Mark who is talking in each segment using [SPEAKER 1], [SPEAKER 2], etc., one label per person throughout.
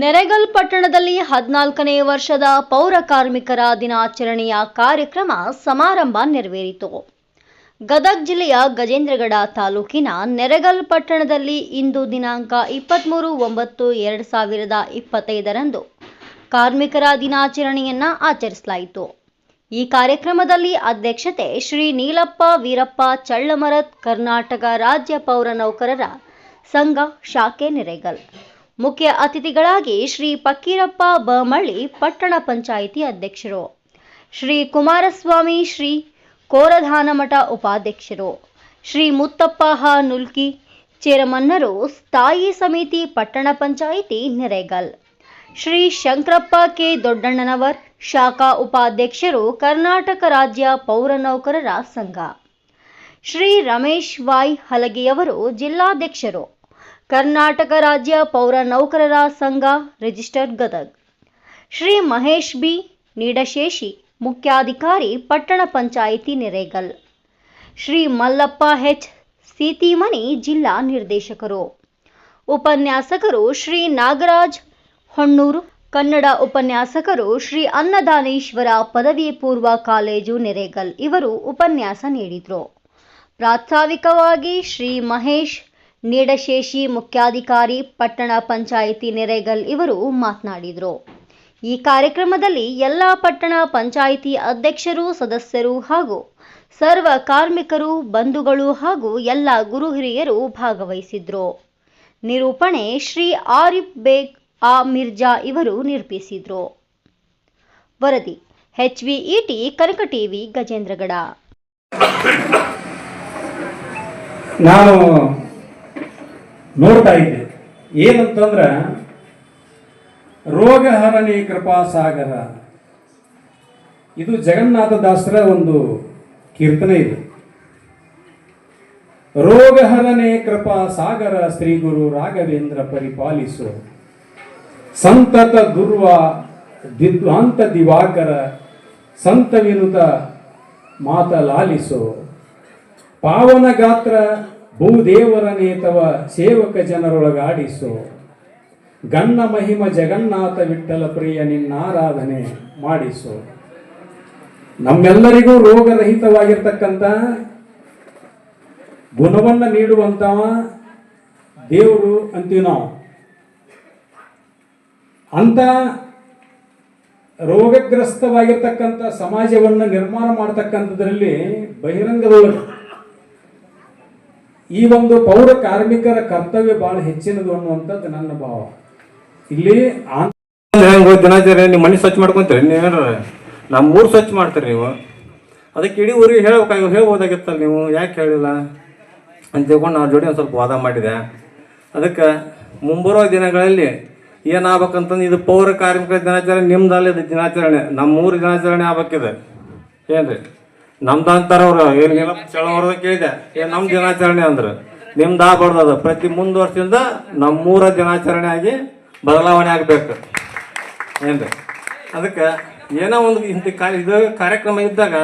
[SPEAKER 1] ನೆರೆಗಲ್ ಪಟ್ಟಣದಲ್ಲಿ ಹದಿನಾಲ್ಕನೇ ವರ್ಷದ ಪೌರ ಕಾರ್ಮಿಕರ ದಿನಾಚರಣೆಯ ಕಾರ್ಯಕ್ರಮ ಸಮಾರಂಭ ನೆರವೇರಿತು. ಗದಗ್ ಜಿಲ್ಲೆಯ ಗಜೇಂದ್ರಗಡ ತಾಲೂಕಿನ ನೆರೆಗಲ್ ಪಟ್ಟಣದಲ್ಲಿ ಇಂದು ದಿನಾಂಕ ಇಪ್ಪತ್ತ್ಮೂರು ಒಂಬತ್ತು ಎರಡು ಸಾವಿರದ ಇಪ್ಪತ್ತೈದರಂದು ಕಾರ್ಮಿಕರ ದಿನಾಚರಣೆಯನ್ನ ಆಚರಿಸಲಾಯಿತು. ಈ ಕಾರ್ಯಕ್ರಮದಲ್ಲಿ ಅಧ್ಯಕ್ಷತೆ ಶ್ರೀ ನೀಲಪ್ಪ ವೀರಪ್ಪ ಚಳ್ಳಮರತ್ ಕರ್ನಾಟಕ ರಾಜ್ಯ ಪೌರ ನೌಕರರ ಸಂಘ, ಶಾಖೆ, ನೆರೆಗಲ್. ಮುಖ್ಯ ಅತಿಥಿಗಳಾಗಿ ಶ್ರೀ ಪಕ್ಕೀರಪ್ಪ ಬಮಳ್ಳಿ ಪಟ್ಟಣ ಪಂಚಾಯಿತಿ ಅಧ್ಯಕ್ಷರು. ಶ್ರೀ ಕುಮಾರಸ್ವಾಮಿ, ಶ್ರೀ ಕೋರಧಾನಮಠ ಉಪಾಧ್ಯಕ್ಷರು. ಶ್ರೀ ಮುತ್ತಪ್ಪ ಹ ನುಲ್ಕಿ, ಚೇರಮನ್ನರು, ಸ್ಥಾಯಿ ಸಮಿತಿ ಪಟ್ಟಣ ಪಂಚಾಯಿತಿ ನೆರೆಗಲ್. ಶ್ರೀ ಶಂಕರಪ್ಪ ಕೆ ದೊಡ್ಡಣ್ಣನವರ್, ಶಾಖಾ ಉಪಾಧ್ಯಕ್ಷರು, ಕರ್ನಾಟಕ ರಾಜ್ಯ ಪೌರ ನೌಕರರ ಸಂಘ. ಶ್ರೀ ರಮೇಶ್ ವಾಯ್ ಹಲಗೆಯವರು ಜಿಲ್ಲಾಧ್ಯಕ್ಷರು. ಕರ್ನಾಟಕ ರಾಜ್ಯ ಪೌರ ನೌಕರರ ಸಂಘ ರಿಜಿಸ್ಟರ್ ಗದಗ್. ಶ್ರೀ ಮಹೇಶ್ ಬಿ. ನೀಡಶೇಷಿ, ಮುಖ್ಯಾಧಿಕಾರಿ, ಪಟ್ಟಣ ಪಂಚಾಯಿತಿ ನೆರೇಗಲ್. ಶ್ರೀ ಮಲ್ಲಪ್ಪ ಹೆಚ್ ಸೀತಿಮನಿ, ಜಿಲ್ಲಾ ನಿರ್ದೇಶಕರು. ಉಪನ್ಯಾಸಕರು ಶ್ರೀ ನಾಗರಾಜ್ ಹೊಣ್ಣೂರು. ಕನ್ನಡ ಉಪನ್ಯಾಸಕರು ಶ್ರೀ ಅನ್ನದಾನೇಶ್ವರ ಪದವಿ ಪೂರ್ವ ಕಾಲೇಜು ನೆರೆಗಲ್. ಇವರು ಉಪನ್ಯಾಸ ನೀಡಿದರು. ಪ್ರಾಸ್ತಾವಿಕವಾಗಿ ಶ್ರೀ ಮಹೇಶ್ ನೀಡಶೇಷಿ ಮುಖ್ಯಾಧಿಕಾರಿ, ಪಟ್ಟಣ ಪಂಚಾಯಿತಿ ನೆರೆಗಲ್ ಇವರು ಮಾತನಾಡಿದರು. ಈ ಕಾರ್ಯಕ್ರಮದಲ್ಲಿ ಎಲ್ಲ ಪಟ್ಟಣ ಪಂಚಾಯಿತಿ ಅಧ್ಯಕ್ಷರು, ಸದಸ್ಯರು ಹಾಗೂ ಸರ್ವ ಕಾರ್ಮಿಕರು, ಬಂಧುಗಳು ಹಾಗೂ ಎಲ್ಲ ಗುರು ಹಿರಿಯರು ಭಾಗವಹಿಸಿದ್ರು. ನಿರೂಪಣೆ ಶ್ರೀ ಆರಿಫ್ ಬೇಗ್, ಆ ಮಿರ್ಜಾ ಇವರು ನಿರೂಪಿಸಿದ್ರು. ವರದಿ, ಎಚ್ ವಿಇಟಿ ಕನಕ ಟಿವಿ ಗಜೇಂದ್ರಗಡ.
[SPEAKER 2] ನಾನು ನೋಡ್ತಾ ಇದ್ದೆ. ಏನಂತಂದ್ರ, ರೋಗಹರಣಿ ಕೃಪಾಸಾಗರ ಇದು ಜಗನ್ನಾಥ ದಾಸರ ಒಂದು ಕೀರ್ತನೆ ಇದು. ರೋಗಹರಣೆ ಕೃಪಾ ಸಾಗರ ಶ್ರೀ ಗುರು ರಾಘವೇಂದ್ರ ಪರಿಪಾಲಿಸು ಸಂತತ ದುರ್ವ ದಿದ್ವಾಂತ ದಿವಾಕರ ಸಂತ ವಿನುತ ಮಾತಲಾಲಿಸು ಪಾವನ ಗಾತ್ರ ಭೂದೇವರ ನೇತವ ಸೇವಕ ಜನರೊಳಗಾಡಿಸು. ಗಣ್ಣ ಮಹಿಮ ಜಗನ್ನಾಥ ವಿಠಲ ಪ್ರಿಯ ನಿನ್ನಾರಾಧನೆ ಮಾಡಿಸು. ನಮ್ಮೆಲ್ಲರಿಗೂ ರೋಗರಹಿತವಾಗಿರ್ತಕ್ಕಂಥ ಗುಣವನ್ನ ನೀಡುವಂತವ ದೇವರು ಅಂತೀವಿ ನಾವು. ಅಂತ ರೋಗಗ್ರಸ್ತವಾಗಿರ್ತಕ್ಕಂಥ ಸಮಾಜವನ್ನು ನಿರ್ಮಾಣ ಮಾಡ್ತಕ್ಕಂಥದ್ರಲ್ಲಿ ಬಹಿರಂಗದೊಳಗೆ ಈ ಒಂದು ಪೌರ ಕಾರ್ಮಿಕರ ಕರ್ತವ್ಯ ಬಹಳ ಹೆಚ್ಚಿನದು ಅನ್ನುವಂಥದ್ದು ನನ್ನ ಭಾವ. ಇಲ್ಲಿ
[SPEAKER 3] ಹೆಂಗೆ ದಿನಾಚರಣೆ ನಿಮ್ಮ ಮನೆ ಸ್ವಚ್ಛ ಮಾಡ್ಕೊಂತೀರಿ ನೀವೇನಾರ ನಮ್ಮ ಊರು ಸ್ವಚ್ಛ ಮಾಡ್ತೀರಿ ನೀವು? ಅದಕ್ಕೆ ಇಡೀ ಊರಿಗೆ ಹೇಳ್ಬೇಕಾಗಿ ಹೇಳ್ಬೋದಾಗಿತ್ತಲ್ಲ ನೀವು, ಯಾಕೆ ಹೇಳಿಲ್ಲ? ಅಂತ ತಿಳ್ಕೊಂಡು ನಾವು ಜೋಡಿ ಒಂದು ಸ್ವಲ್ಪ ವಾದ ಮಾಡಿದೆ. ಅದಕ್ಕೆ ಮುಂಬರುವ ದಿನಗಳಲ್ಲಿ ಏನಾಗ್ಬೇಕಂತಂದು ಇದು ಪೌರ ಕಾರ್ಮಿಕರ ದಿನಾಚರಣೆ, ನಿಮ್ದಲ್ಲ ಇದು ದಿನಾಚರಣೆ ನಮ್ಮ ಊರ ದಿನಾಚರಣೆ ಆಗ್ಬೇಕಿದೆ. ಏನ್ರಿ? ನಮ್ದು ಅಂತಾರ ಅವ್ರು ಚಳವರದ ಕೇಳಿದೆ. ಏನ್ ನಮ್ಮ ದಿನಾಚರಣೆ ಅಂದ್ರೆ. ನಿಮ್ದು ಆಗ್ಬಾರ್ದು ಅದು. ಪ್ರತಿ ಮುಂದ್ ವರ್ಷದಿಂದ ನಮ್ಮೂರ ದಿನಾಚರಣೆ ಆಗಿ ಬದಲಾವಣೆ ಆಗ್ಬೇಕು. ಏನ್ರಿ? ಅದಕ್ಕೆ ಏನೋ ಒಂದು ಇಂಥ ಇದು ಕಾರ್ಯಕ್ರಮ ಇದ್ದಾಗ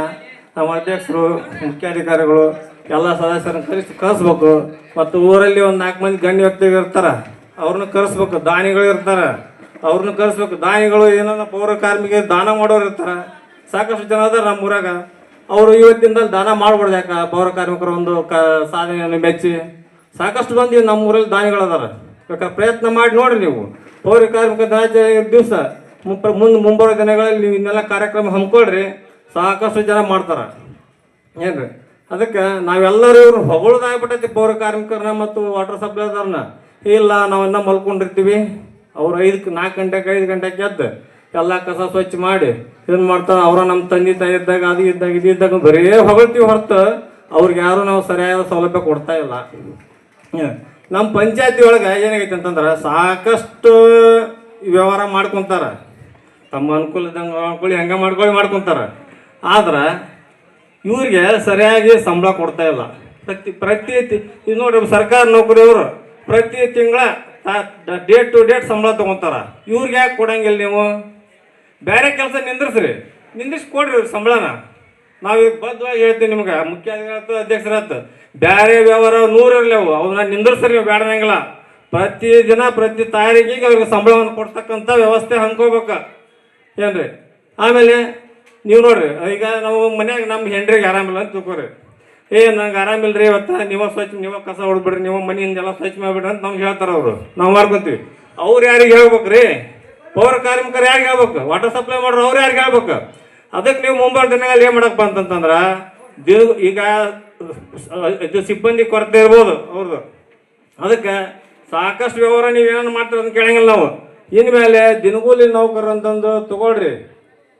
[SPEAKER 3] ನಮ್ಮ ಅಧ್ಯಕ್ಷರು, ಮುಖ್ಯಾಧಿಕಾರಿಗಳು, ಎಲ್ಲ ಸದಸ್ಯರನ್ನ ಕರೆಸಿ ಕಳಿಸ್ಬೇಕು. ಮತ್ತು ಊರಲ್ಲಿ ಒಂದು ನಾಲ್ಕು ಮಂದಿ ಗಣ್ಯ ವ್ಯಕ್ತಿಗಳು ಇರ್ತಾರೆ, ಅವ್ರನ್ನ ಕರೆಸ್ಬೇಕು. ದಾನಿಗಳು ಇರ್ತಾರೆ, ಅವ್ರನ್ನ ಕರೆಸ್ಬೇಕು. ದಾನಿಗಳು ಏನೋ ಪೌರ ಕಾರ್ಮಿಕ ದಾನ ಮಾಡೋರು ಇರ್ತಾರೆ. ಸಾಕಷ್ಟು ಜನ ಅದಾರ ನಮ್ಮ ಊರಾಗ ಅವರು ಇವತ್ತಿಂದ ದಾನ ಮಾಡ್ಬಾರ್ದು ಯಾಕೆ ಪೌರ ಕಾರ್ಮಿಕರ ಒಂದು ಕ ಸಾಧನೆಯನ್ನು ಮೆಚ್ಚಿ. ಸಾಕಷ್ಟು ಬಂದು ನಮ್ಮ ಊರಲ್ಲಿ ದಾನಿಗಳದಾರ. ಬೇಕಾದ್ರೆ ಪ್ರಯತ್ನ ಮಾಡಿ ನೋಡಿರಿ ನೀವು. ಪೌರ ಕಾರ್ಮಿಕ ದಿನಾಚರಣೆ ದಿವಸ. ಮುಂದೆ ಮುಂಬರುವ ದಿನಗಳಲ್ಲಿ ನೀವು ಇನ್ನೆಲ್ಲ ಕಾರ್ಯಕ್ರಮ ಹಮ್ಮಿಕೊಳ್ರಿ ಸಾಕಷ್ಟು ಜನ ಮಾಡ್ತಾರ. ಏನ್ರಿ? ಅದಕ್ಕೆ ನಾವೆಲ್ಲರೂ ಇವರು ಹೊಗಳದಾಗ್ಬಿಟ್ಟೈತಿ ಪೌರ ಕಾರ್ಮಿಕರನ್ನ ಮತ್ತು ವಾಟರ್ ಸಪ್ಲೈದಾರನ್ನ ಇಲ್ಲ, ನಾವೆಲ್ಲ ಮಲ್ಕೊಂಡಿರ್ತೀವಿ. ಅವ್ರು ಐದಕ್ಕೆ ನಾಲ್ಕು ಗಂಟೆಗೆ ಐದು ಗಂಟೆಗೆ ಎದ್ದು ಎಲ್ಲ ಕಸ ಸ್ವಚ್ಛ ಮಾಡಿ ಇದನ್ನ ಮಾಡ್ತಾರೆ ಅವ್ರ ನಮ್ಮ ತಂದೆ ತಾಯಿ ಇದ್ದಾಗ, ಅದು ಇದ್ದಾಗ, ಇದು ಇದ್ದಾಗ, ಬರೀ ಹೊಗಳ್ತೀವಿ ಹೊರತು. ಅವ್ರಿಗೆ ಯಾರು ನಾವು ಸರಿಯಾದ ಸೌಲಭ್ಯ ಕೊಡ್ತಾ ಇಲ್ಲ. ನಮ್ಮ ಪಂಚಾಯತಿ ಒಳಗೆ ಏನಾಗೈತೆ ಅಂತಂದ್ರೆ ಸಾಕಷ್ಟು ವ್ಯವಹಾರ ಮಾಡ್ಕೊಂತಾರ. ತಮ್ಮ ಅನುಕೂಲದಂಗೆ ಮಾಡ್ಕೊಳ್ಳಿ, ಹೆಂಗೆ ಮಾಡ್ಕೊಳ್ಳಿ ಮಾಡ್ಕೊತಾರೆ. ಆದ್ರೆ ಇವ್ರಿಗೆ ಸರಿಯಾಗಿ ಸಂಬಳ ಕೊಡ್ತಾ ಇಲ್ಲ. ಪ್ರತಿ ಪ್ರತಿ ಇದು ನೋಡಿ ಸರ್ಕಾರ ನೌಕರಿಯವರು ಪ್ರತಿ ತಿಂಗಳ ಡೇಟ್ ಟು ಡೇಟ್ ಸಂಬಳ ತಗೊಂತಾರ. ಇವ್ರಿಗೆ ಯಾಕೆ ಕೊಡಂಗಿಲ್ಲ ನೀವು? ಬೇರೆ ಕೆಲಸ ನಿಂದ್ರಿಸ್ರಿ. ನಿಂದ್ರಿಸಿ ಕೊಡ್ರಿ ಸಂಬಳನ. ಸಂಬಳನ ನಾವೀಗ ಬದ್ಧವಾಗಿ ಹೇಳ್ತೀವಿ ನಿಮ್ಗೆ ಮುಖ್ಯ ಅಧ್ಯಕ್ಷರಾತ ಬೇರೆ ವ್ಯವಹಾರ ನೂರು ಇರಲಿ ಅವು. ಅವನ್ನ ನಿಂದ್ರಿಸ್ರಿ ನೀವು ಪ್ರತಿ ದಿನ, ಪ್ರತಿ ತಾರೀಕಿಗೆ ಅವ್ರಿಗೆ ಸಂಬಳವನ್ನು ಕೊಡ್ತಕ್ಕಂಥ ವ್ಯವಸ್ಥೆ ಹಂಕೋಬೇಕು. ಏನ್ರಿ? ಆಮೇಲೆ ನೀವು ನೋಡ್ರಿ, ಈಗ ನಾವು ಮನ್ಯಾಗ ನಮ್ಮ ಹೆಂಡ್ರಿಗೆ ಆರಾಮಿಲ್ಲ ಅಂತ ತಿಳ್ಕೊರಿ. ಏ, ನಂಗೆ ಆರಾಮಿಲ್ಲ ರೀ ಇವತ್ತು. ನೀವು ಸ್ವಚ್ಛ, ನೀವು ಕಸ ಹೊಡ್ಬಿಡ್ರಿ ನೀವು ಮನೆಯಿಂದೆಲ್ಲ ಸ್ವಚ್ಛ ಮಾಡಿಬಿಡ್ರಿ ಅಂತ ನಮ್ಗೆ ಹೇಳ್ತಾರೆ ಅವರು. ನಾವು ಮಾಡ್ಕೊತೀವಿ. ಅವ್ರು ಯಾರಿಗೆ ಹೇಳ್ಬೇಕು ರೀ ಪೌರ ಕಾರ್ಮಿಕರು ಯಾರಿಗೆ ಹೇಳ್ಬೇಕು ವಾಟರ್ ಸಪ್ಲೈ ಮಾಡೋರು ಅವ್ರು ಯಾರಿಗೆ ಹೇಳ್ಬೇಕು ಅದಕ್ಕೆ ನೀವು ಮುಂಬೈ ದಿನಗಳಲ್ಲಿ ಏನು ಮಾಡಕ್ಕೆ ಬಂತಂತಂದ್ರೆ ದಿನ ಈಗ ಇದು ಸಿಬ್ಬಂದಿ ಕೊರತೆ ಇರ್ಬೋದು ಅವ್ರದ್ದು ಅದಕ್ಕೆ ಸಾಕಷ್ಟು ವ್ಯವಹಾರ ನೀವು ಏನೇನು ಮಾಡ್ತೀರ ಅಂತ ಕೇಳಂಗಿಲ್ಲ ನಾವು. ಇನ್ಮೇಲೆ ದಿನಗೂಲಿ ನೌಕರ ಅಂತಂದು ತಗೊಳ್ರಿ.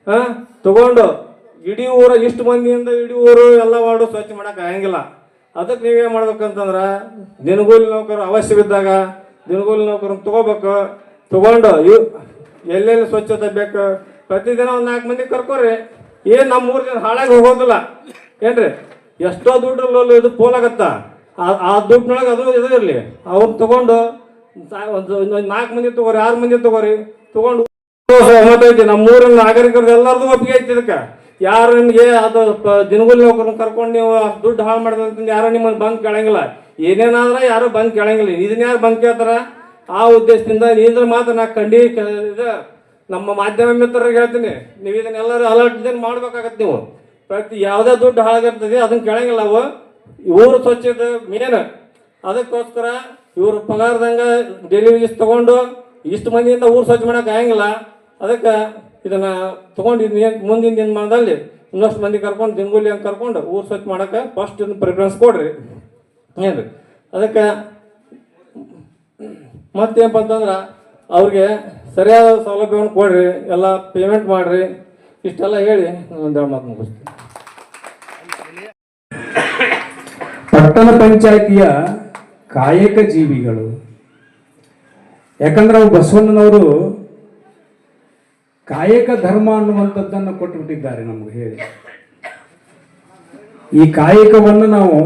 [SPEAKER 3] ಹಾಂ? ತಗೊಂಡು ಇಡೀ ಊರ ಇಷ್ಟು ಮಂದಿಯಿಂದ ಇಡೀ ಊರು ಎಲ್ಲ ವಾರ್ಡು ಸ್ವಚ್ಛ ಮಾಡಕ್ಕೆ ಆಗಂಗಿಲ್ಲ. ಅದಕ್ಕೆ ನೀವೇನು ಮಾಡ್ಬೇಕಂತಂದ್ರೆ, ದಿನಗೂಲಿ ನೌಕರ ಅವಶ್ಯವಿದ್ದಾಗ ದಿನಗೂಲಿ ನೌಕರನ್ನ ತಗೋಬೇಕು. ತಗೊಂಡು ಇವ್ ಎಲ್ಲೆಲ್ಲಿ ಸ್ವಚ್ಛತೆ ಬೇಕು? ಪ್ರತಿದಿನ ಒಂದು ನಾಲ್ಕು ಮಂದಿ ಕರ್ಕೊರಿ. ಏನು ನಮ್ಮ ಮೂರು ಜನ ಹಾಳಾಗಿ ಹೋಗೋದಿಲ್ಲ. ಏನ್ರಿ? ಎಷ್ಟೋ ದುಡ್ಡಲ್ಲಿ ಇದು ಪೋಲಾಗತ್ತ ಆ- ದುಡ್ಡಿನೊಳಗೆ ಅದು ಇದು ಇರಲಿ. ಅವ್ರು ತಗೊಂಡು ಒಂದು ನಾಲ್ಕು ಮಂದಿ ತಗೋರಿ, ಆರು ಮಂದಿ ತಗೋರಿ. ತಗೊಂಡು ಐತಿ ನಮ್ಮ ಊರಿನ ನಾಗರಿಕರದ್ದು ಎಲ್ಲರದು ಒಪ್ಪಿಗೆ ಐತಿ ಇದಕ್ಕೆ. ಯಾರು ನಿಮಗೆ ಅದು ದಿನಗೂಲಿ ನೌಕರನ್ನ ಕರ್ಕೊಂಡು ನೀವು ದುಡ್ಡು ಹಾಳು ಮಾಡಿದ್ರೆ ಯಾರು ನಿಮ್ಮನ್ನು ಬಂದು ಕೇಳಂಗಿಲ್ಲ. ಏನೇನಾದ್ರೆ ಯಾರು ಬಂದು ಕೇಳಂಗಿಲ್ಲ. ಇದನ್ನ ಯಾರು ಬಂದು ಕೇಳ್ತಾರ? ಆ ಉದ್ದೇಶದಿಂದ ನೀಂದ್ರೆ ಮಾತ್ರ ನಾ ಇದು ನಮ್ಮ ಮಾಧ್ಯಮ ಮಿತ್ರರಿಗೆ ಹೇಳ್ತೀನಿ. ನೀವು ಇದನ್ನೆಲ್ಲರೂ ಅಲರ್ಟ್ ಇದನ್ನು ಮಾಡ್ಬೇಕಾಗತ್ತೆ ನೀವು. ಪ್ರತಿ ಯಾವುದೇ ದುಡ್ಡು ಹಾಳಾಗಿರ್ತದೆ ಅದನ್ನ ಕೇಳಂಗಿಲ್ಲ ಅವು. ಊರು ಸ್ವಚ್ಛದ ಮೇನ್ ಅದಕ್ಕೋಸ್ಕರ ಇವರು ಪಗಾರದಂಗ ಡೆಲಿವರಿ ತಗೊಂಡು ಇಷ್ಟು ಮಂದಿಯಿಂದ ಊರು ಸ್ವಚ್ಛ ಮಾಡಕ್ಕೆ ಆಗಂಗಿಲ್ಲ. ಅದಕ್ಕೆ ಇದನ್ನ ತಗೊಂಡು ಮುಂದಿನ ಮುಂದಿನ ದಿನಮಾನದಲ್ಲಿ ಇನ್ನಷ್ಟು ಮಂದಿ ಕರ್ಕೊಂಡು, ದಿಂಗುಲಿ ಹಂಗೆ ಕರ್ಕೊಂಡು ಊರು ಸ್ವಚ್ಛ ಮಾಡಕ್ಕೆ ಫಸ್ಟ್ ಇದನ್ನು ಪ್ರಿಫರೆನ್ಸ್ ಕೊಡ್ರಿ. ಏನ್ರಿ? ಅದಕ್ಕೆ ಮತ್ತೇನಪ್ಪ ಅಂತಂದ್ರೆ ಅವ್ರಿಗೆ ಸರಿಯಾದ ಸೌಲಭ್ಯವನ್ನು ಕೊಡ್ರಿ, ಎಲ್ಲ ಪೇಮೆಂಟ್ ಮಾಡ್ರಿ, ಇಷ್ಟೆಲ್ಲ ಹೇಳಿ ಒಂದು ಮಾತು ಮುಗಿಸ್ತೀನಿ.
[SPEAKER 2] ಪಟ್ಟಣ ಪಂಚಾಯಿತಿಯ ಕಾಯಕ ಜೀವಿಗಳು, ಯಾಕಂದ್ರೆ ಅವು ಬಸವಣ್ಣನವರು ಕಾಯಕ ಧರ್ಮ ಅನ್ನುವಂಥದ್ದನ್ನು ಕೊಟ್ಟುಬಿಟ್ಟಿದ್ದಾರೆ ನಮಗೆ ಹೇಳಿ. ಈ ಕಾಯಕವನ್ನು ನಾವು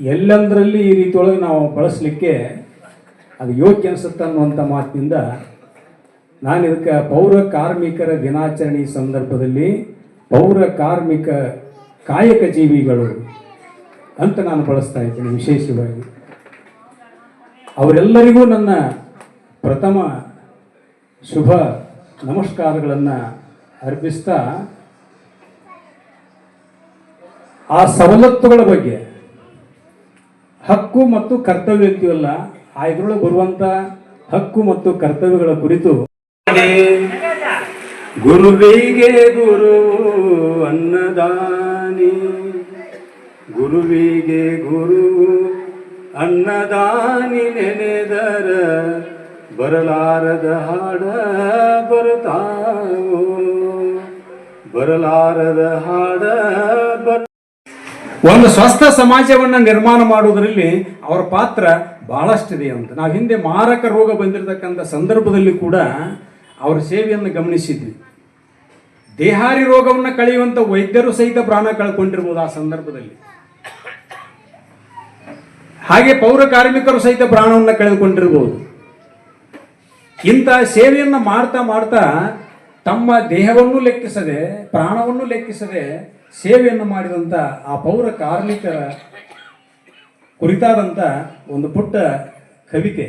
[SPEAKER 2] ಎಲ್ಲಂದರಲ್ಲಿ ಈ ರೀತಿಯೊಳಗೆ ನಾವು ಬಳಸಲಿಕ್ಕೆ ಅದು ಯೋಗ್ಯ ಅನಿಸುತ್ತೆ ಅನ್ನುವಂಥ ಮಾತಿನಿಂದ ನಾನು ಇದಕ್ಕೆ ಪೌರ ಕಾರ್ಮಿಕರ ದಿನಾಚರಣೆ ಸಂದರ್ಭದಲ್ಲಿ ಪೌರ ಕಾರ್ಮಿಕ ಕಾಯಕ ಜೀವಿಗಳು ಅಂತ ನಾನು ಬಳಸ್ತಾ ಇದ್ದೀನಿ ವಿಶೇಷವಾಗಿ. ಅವರೆಲ್ಲರಿಗೂ ನನ್ನ ಪ್ರಥಮ ಶುಭ ನಮಸ್ಕಾರಗಳನ್ನು ಅರ್ಪಿಸ್ತಾ ಆ ಸವಲತ್ತುಗಳ ಬಗ್ಗೆ ಹಕ್ಕು ಮತ್ತು ಕರ್ತವ್ಯ ಅಂತೀವಲ್ಲ ಆ ಇದ್ರೊಳಗೆ ಬರುವಂತ ಹಕ್ಕು ಮತ್ತು ಕರ್ತವ್ಯಗಳ ಕುರಿತು ಗುರುವಿಗೆ ಗುರು ಅನ್ನದಾನಿ. ಗುರುವಿಗೆ ಗುರು ಅನ್ನದಾನಿ ನೆನೆದರ ಬರಲಾರದ ಹಾಡ ಬರುತ್ತಾವೋ? ಬರಲಾರದ ಹಾಡ ಬರ ಒಂದು ಸ್ವಸ್ಥ ಸಮಾಜವನ್ನು ನಿರ್ಮಾಣ ಮಾಡುವುದರಲ್ಲಿ ಅವರ ಪಾತ್ರ ಬಹಳಷ್ಟಿದೆ ಅಂತ. ನಾವು ಹಿಂದೆ ಮಾರಕ ರೋಗ ಬಂದಿರತಕ್ಕಂಥ ಸಂದರ್ಭದಲ್ಲಿ ಕೂಡ ಅವರ ಸೇವೆಯನ್ನು ಗಮನಿಸಿದ್ವಿ. ದೇಹಾರಿ ರೋಗವನ್ನು ಕಳೆಯುವಂಥ ವೈದ್ಯರು ಸಹಿತ ಪ್ರಾಣ ಕಳ್ಕೊಂಡಿರ್ಬೋದು ಆ ಸಂದರ್ಭದಲ್ಲಿ. ಹಾಗೆ ಪೌರ ಕಾರ್ಮಿಕರು ಸಹಿತ ಪ್ರಾಣವನ್ನು ಕಳೆದುಕೊಂಡಿರ್ಬೋದು. ಇಂಥ ಸೇವೆಯನ್ನು ಮಾಡ್ತಾ ಮಾಡ್ತಾ ತಮ್ಮ ದೇಹವನ್ನು ಲೆಕ್ಕಿಸದೆ, ಪ್ರಾಣವನ್ನು ಲೆಕ್ಕಿಸದೆ ಸೇವೆಯನ್ನು ಮಾಡಿದಂಥ ಆ ಪೌರ ಕಾರ್ಮಿಕರ ಕುರಿತಾದಂಥ ಒಂದು ಪುಟ್ಟ ಕವಿತೆ.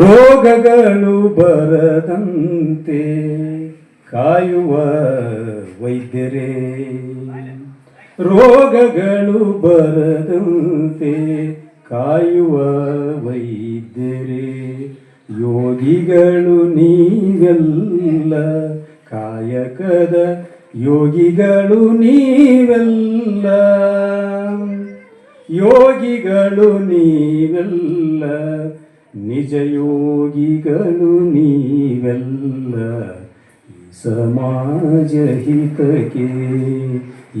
[SPEAKER 2] ರೋಗಗಳು ಬರದಂತೆ ಕಾಯುವ ವೈದ್ಯರೇ, ರೋಗಗಳು ಬರದಂತೆ ಕಾಯುವ ವೈದ್ಯರೇ, ಯೋಗಿಗಳು ನೀವೆಲ್ಲ ಕಾಯಕದ ಯೋಗಿಗಳು ನೀವೆಲ್ಲ. ಯೋಗಿಗಳು ನೀವೆಲ್ಲ. ನಿಜ ಯೋಗಿಗಳು ನೀವೆಲ್ಲ. ಈ ಸಮಾಜ ಹಿತಕ್ಕೆ,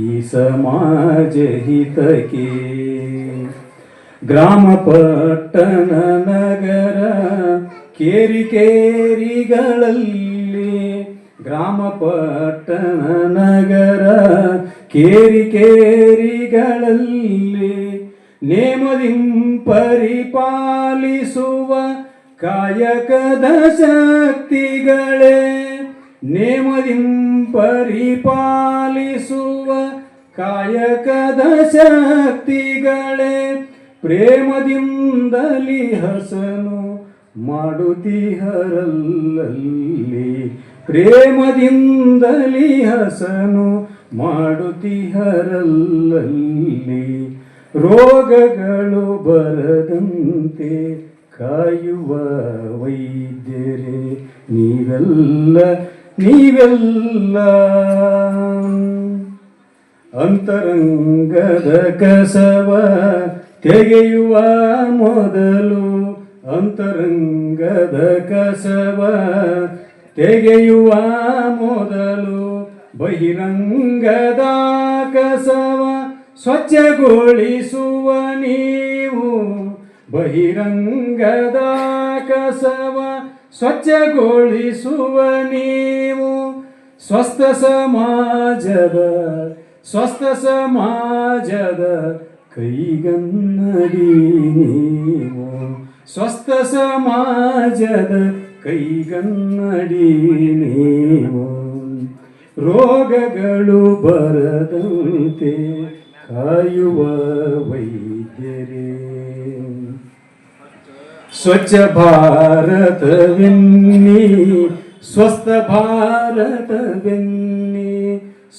[SPEAKER 2] ಈ ಸಮಾಜ ಹಿತಕ್ಕೆ. ಗ್ರಾಮ ಪಟ್ಟಣ ನಗರ, ಕೇರಿ ಕೇರಿಗಳಲ್ಲಿ ಗ್ರಾಮ ಪಟ್ಟಣ ನಗರ ಕೇರಿ ಕೇರಿಗಳಲ್ಲಿ ನೇಮದಿಂ ಪರಿಪಾಲಿಸುವ ಕಾಯಕದ ಶಕ್ತಿಗಳೇ. ನೇಮದಿಂ ಪರಿಪಾಲಿಸುವ ಕಾಯಕದ ಶಕ್ತಿಗಳೇ. ಪ್ರೇಮದಿಂದಲಿ ಹಸನು ಮಾಡುತ್ತಿಹರಲ್ಲಲ್ಲಿ. ಪ್ರೇಮದಿಂದಲಿ ಹಸನು ಮಾಡುತ್ತಿಹರಲ್ಲಲ್ಲಿ. ರೋಗಗಳು ಬರದಂತೆ ಕಾಯುವ ವೈದ್ಯರೇ, ನೀವೆಲ್ಲ ನೀವೆಲ್ಲ. ಅಂತರಂಗದ ಕಸವ ತೆಗೆಯುವ ಮೊದಲು ಅಂತರಂಗದ ಕಸವ ತೆಗೆಯುವ ಮೊದಲು ಬಹಿರಂಗದ ಕಸವ ಸ್ವಚ್ಛಗೊಳಿಸುವ ನೀವು. ಬಹಿರಂಗದ ಕಸವ ಸ್ವಚ್ಛಗೊಳಿಸುವ ನೀವು. ಸ್ವಸ್ಥ ಸಮಾಜದ ಸ್ವಸ್ಥ ಸಮಾಜದ ಕೈಗನ್ನಡಿ ನೀವು. ಸ್ವಸ್ಥ ಸಮಾಜದ ಕೈಗನ್ನಡಿ ನೀವು ರೋಗಗಳು ಬರದಂತೆ ಕಾಯುವ ವೈದ್ಯರೇ ಸ್ವಚ್ಛ ಭಾರತವೆನ್ನಿ ಸ್ವಸ್ಥ ಭಾರತವೆನ್ನಿ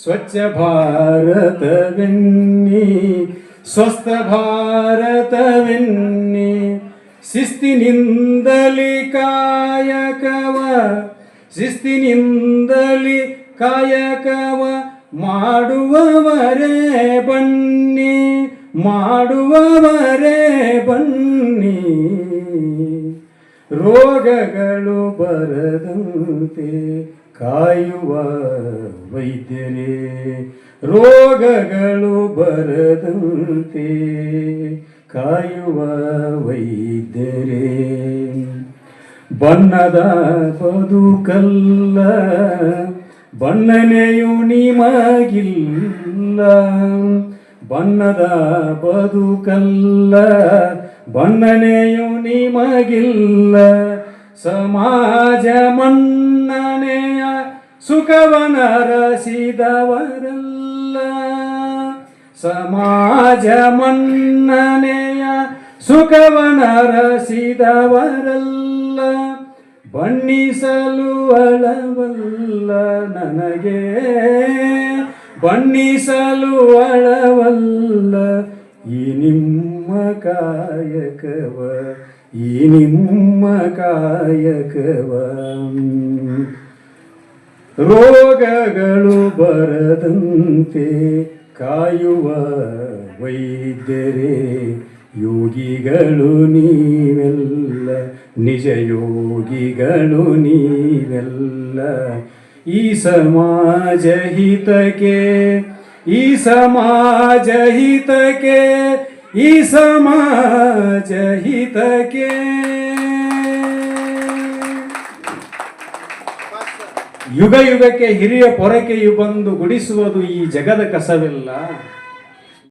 [SPEAKER 2] ಸ್ವಚ್ಛ ಭಾರತವೆನ್ನಿ ಸ್ವಸ್ಥ ಭಾರತವೆನ್ನಿ ಶಿಸ್ತಿನಿಂದಲಿ ಕಾಯಕವ ಶಿಸ್ತಿನಿಂದಲಿ ಕಾಯಕವ ಮಾಡುವವರೇ ಬನ್ನಿ ಮಾಡುವವರೇ ಬನ್ನಿ. ರೋಗಗಳು ಬರದಂತೆ ಕಾಯುವ ವೈದ್ಯರೇ ರೋಗಗಳು ಬರದಂತೆ ಕಾಯುವ ವೈದ್ಯರೇ ಬಣ್ಣದ ಬದುಕಲ್ಲ ಬಣ್ಣನೆಯು ನಿಮಗಿಲ್ಲ ಬಣ್ಣದ ಬದುಕಲ್ಲ ಬಣ್ಣನೆಯು ನಿಮಗಿಲ್ಲ ಸಮಾಜ ಮನ್ನಣೆಯ ಸುಖವನರಸಿದವರಲ್ಲ. ಸಮಾಜ ಮನ್ನನೆಯ ಸುಖವನರಸಿದವರಲ್ಲ ಬಣ್ಣಿಸಲು ಅಳವಲ್ಲ ನನಗೆ, ಬಣ್ಣಿಸಲು ಅಳವಲ್ಲ ಈ ನಿಮ್ಮ ಕಾಯಕವ, ಈ ನಿಮ್ಮ ಕಾಯಕವ. ರೋಗಗಳು ಬರದಂತೆ ಕಾಯುವ ವೈದ್ಯರೇ, ಯೋಗಿಗಳು ನೀವೆಲ್ಲ ನಿಜ ಯೋಗಿಗಳು ನೀವೆಲ್ಲ. ಈ ಸಮಾಜ ಹಿತಕ್ಕೆ, ಈ ಸಮಾಜ ಹಿತಕ್ಕೆ, ಈ ಸಮಾಜ ಹಿತಕ್ಕೆ ಯುಗ ಯುಗಕ್ಕೆ ಹಿರಿಯ ಪೊರಕೆಯು ಬಂದು ಗುಡಿಸುವುದು ಈ ಜಗದ ಕಸವಿಲ್ಲ.